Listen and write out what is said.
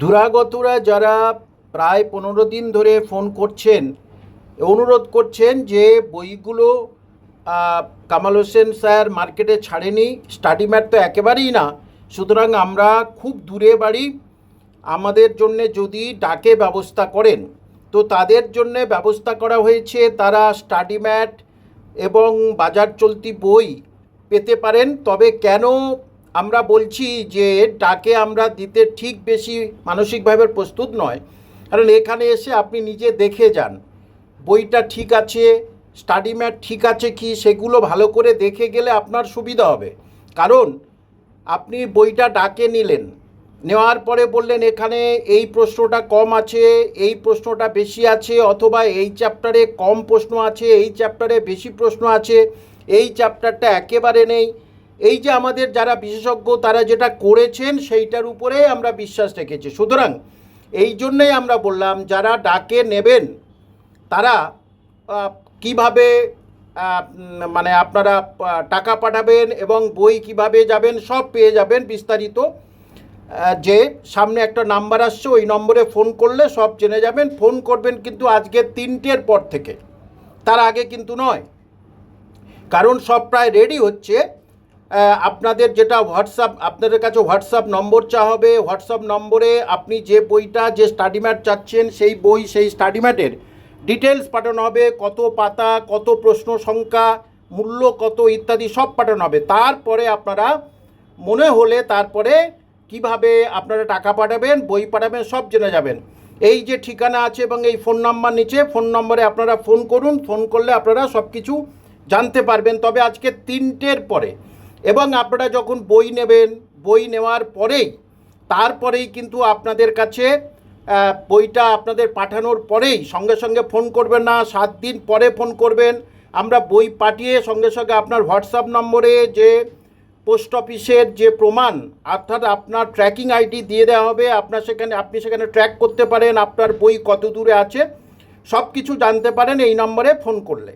দুরাগতরা যারা প্রায় পনেরো দিন ধরে ফোন করছেন, অনুরোধ করছেন যে বইগুলো কামাল হোসেন স্যার মার্কেটে ছাড়েনি, স্টাডি ম্যাট তো একেবারেই না। সুতরাং আমরা খুব দূরে বাড়ি, আমাদের জন্য যদি ডাকে ব্যবস্থা করেন, তো তাদের জন্য ব্যবস্থা করা হয়েছে তারা স্টাডি ম্যাট এবং বাজার চলতি বই পেতে পারেন। তবে কেন আমরা বলছি যে ডাকে আমরা দিতে ঠিক বেশি মানসিকভাবে প্রস্তুত নয়। কারণ এখানে এসে আপনি নিজে দেখে যান, বইটা ঠিক আছে স্টাডি ম্যাট ঠিক আছে কি, সেগুলো ভালো করে দেখে গেলে আপনার সুবিধা হবে। কারণ আপনি বইটা ডাকে নিলেন, নেওয়ার পরে বললেন এখানে এই প্রশ্নটা কম আছে, এই প্রশ্নটা বেশি আছে, অথবা এই চ্যাপ্টারে কম প্রশ্ন আছে, এই চ্যাপ্টারে বেশি প্রশ্ন আছে, এই চ্যাপ্টারটা একেবারে নেই। এই যে আমাদের যারা বিশেষজ্ঞ, তারা যেটা করেছেন সেইটার উপরে আমরা বিশ্বাস রেখেছি। সুতরাং এই জন্যই আমরা বললাম, যারা ডাকে নেবেন, তারা কীভাবে মানে আপনারা টাকা পাঠাবেন এবং বই কীভাবে যাবেন, সব পেয়ে যাবেন বিস্তারিত। যে সামনে একটা নাম্বার আসছে, ওই নম্বরে ফোন করলে সব জেনে যাবেন। ফোন করবেন কিন্তু আজকে তিনটের পর থেকে। তার আগে কিন্তু নয়। কারণ সব প্রায় রেডি হচ্ছে। আপনাদের যেটা হোয়াটসঅ্যাপ আপনাদের কাছে হোয়াটসঅ্যাপ নম্বর চা হবে। হোয়াটসঅ্যাপ নম্বরে আপনি যে বইটা, যে স্টাডি ম্যাট চাচ্ছেন, সেই বই, সেই স্টাডি ম্যাটের ডিটেলস পাঠানো হবে। কত পাতা, কত প্রশ্ন সংখ্যা, মূল্য কত ইত্যাদি সব পাঠানো হবে। তারপরে আপনারা মনে হলে তারপরে কীভাবে আপনারা টাকা পাঠাবেন, বই পাঠাবেন, সব জেনে যাবেন। এই যে ঠিকানা আছে এবং এই ফোন নাম্বার নিচে ফোন নম্বরে আপনারা ফোন করুন। ফোন করলে আপনারা সব কিছু জানতে পারবেন। তবে আজকে তিনটের পরে এবং আপনারা যখন বই নেবেন, বই নেওয়ার পরেই, তারপরেই কিন্তু আপনাদের কাছে বইটা আপনাদের পাঠানোর পরেই সঙ্গে সঙ্গে ফোন করবেন না, সাত দিন পরে ফোন করবেন। আমরা বই পাঠিয়ে সঙ্গে সঙ্গে আপনার হোয়াটসঅ্যাপ নম্বরে যে পোস্ট অফিসের যে প্রমাণ, অর্থাৎ আপনার ট্র্যাকিং আইডি দিয়ে দেওয়া হবে, আপনার সেখানে, আপনি সেখানে ট্র্যাক করতে পারেন আপনার বই কত দূরে আছে সব কিছু জানতে পারেন এই নম্বরে ফোন করলে।